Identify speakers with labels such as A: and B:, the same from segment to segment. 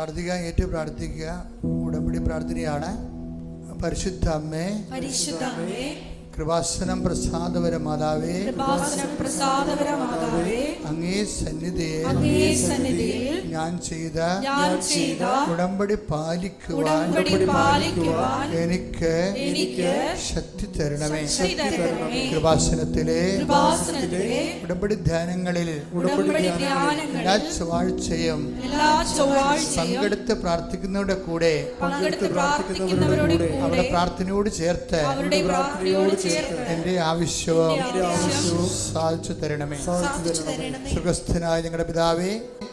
A: പ്രാർത്ഥിക്കുക ഏറ്റു പ്രാർത്ഥിക്കുക. ഉടമ്പടി പ്രാർത്ഥനയാണ്. പരിശുദ്ധ അമ്മേ
B: പരിശുദ്ധമേ
A: കൃപാസനം പ്രസാദപര മാതാവേ
B: കൃപാസനം പ്രസാദപരമാതാവേ
A: അങ്ങേ സന്നിധിയെ
B: അങ്ങേ സന്നിധിയിൽ
A: ഞാൻ ചെയ്ത
B: ഞാൻ ചെയ്ത
A: ഉടമ്പടി പാലിക്കുവാൻ എനിക്ക്
B: എനിക്ക്
A: ശക്തി തരണമേ.
B: ശക്തി തരണമേ.
A: കൃപാസനത്തിലെ ഉടമ്പടി ധ്യാനങ്ങളിൽ എല്ലാ ചൊവ്വാഴ്ചയും പങ്കെടുത്ത് പ്രാർത്ഥിക്കുന്നവരുടെ കൂടെ
B: പങ്കെടുത്ത് പ്രാർത്ഥിക്കുന്നവരോട്
A: അവിടെ പ്രാർത്ഥനയോട് ചേർത്ത്
B: അവരുടെ പ്രാർത്ഥനയോട് ചേർത്ത്
A: എന്റെ ആവശ്യവും സാധിച്ചു തരണമേ. സുഖസ്ഥനായ ഞങ്ങളുടെ പിതാവേ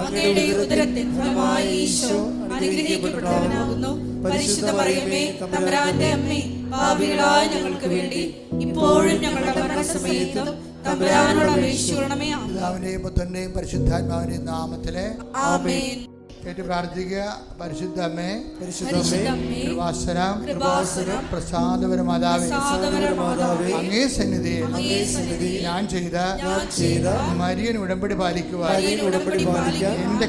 B: അങ്ങയുടെ ഉദരത്തിൽ ഫലമായി ഈശോ അനുഗ്രഹിക്കപ്പെട്ടവനാകുന്നു. പരിശുദ്ധ പറയുമേ തമ്പുരാന്റെ അമ്മേ പാപികളായ ഞങ്ങൾക്ക് വേണ്ടി ഇപ്പോഴും ഞങ്ങളുടെ മരണസമയത്തും തമ്പുരാനോട് അപേക്ഷിക്കണമേ
A: പിതാവിന്റെയും പുത്രന്റെയും പരിശുദ്ധാത്മാവിന്റെയും നാമത്തിലെ
B: ആമേൻ.
A: ഏറ്റു പ്രാർത്ഥിക്കുക. പരിശുദ്ധ അമ്മേ
B: പരിശുദ്ധമ്മേ
A: കൃപാസനം പ്രസാദപര മാതാവേ അങ്ങേ സന്നിധിയിൽ ഞാൻ ചെയ്ത മരിയൻ ഉടമ്പടി പാലിക്കുവാൻ എന്റെ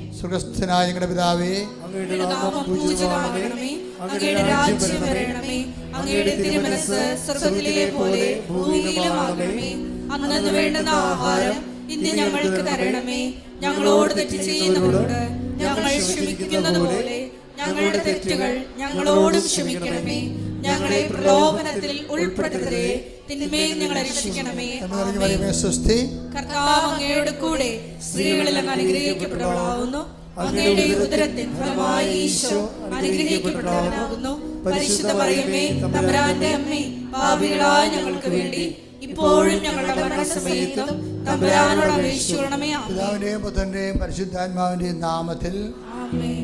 A: സുഖസ്ഥനായ ഞങ്ങളുടെ പിതാവേ
B: പോലെ ഞങ്ങൾക്ക് തരണമേ. ഞങ്ങളോട് തെറ്റ് ചെയ്യുന്നവരോട് ഞങ്ങൾ ക്ഷമിക്കുന്നത് പോലെ ഞങ്ങളുടെ തെറ്റുകൾ ഞങ്ങളോടും ക്ഷമിക്കണമേ. ഞങ്ങളെ പ്രലോഭനത്തിൽ ഉൾപ്പെടുത്തരുതേ. തിന്മയും ഞങ്ങളെ രക്ഷിക്കണമേ
A: എന്ന് പറഞ്ഞു
B: ആമേൻ.
A: പറയുമേ സ്വസ്തി
B: കർത്താവ് അങ്ങയുടെ കൂടെ സ്ത്രീകളിൽ അങ്ങ് അനുഗ്രഹിക്കപ്പെട്ടവളാകുന്നു അങ്ങയുടെ ഉദരത്തിൻ ഫലമായി ഈശോ അനുഗ്രഹിക്കപ്പെട്ടവനാകുന്നു പരിശുദ്ധ പറയുമേ തമ്പുരാന്റെ അമ്മേ പാപികളായ ഞങ്ങൾക്ക് വേണ്ടി ഇപ്പോഴും ഞങ്ങളുടെ മരണസമയത്തും തമ്പുരാനോട് അപേക്ഷിക്കണമേ ആമേൻ.
A: പിതാവിന്റെയും പുത്രന്റെയും പരിശുദ്ധാത്മാവിന്റെയും നാമത്തിൽ
B: ആമേൻ.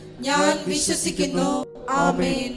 B: ഞാൻ വിശ്വസിക്കുന്നു. ആമേൻ.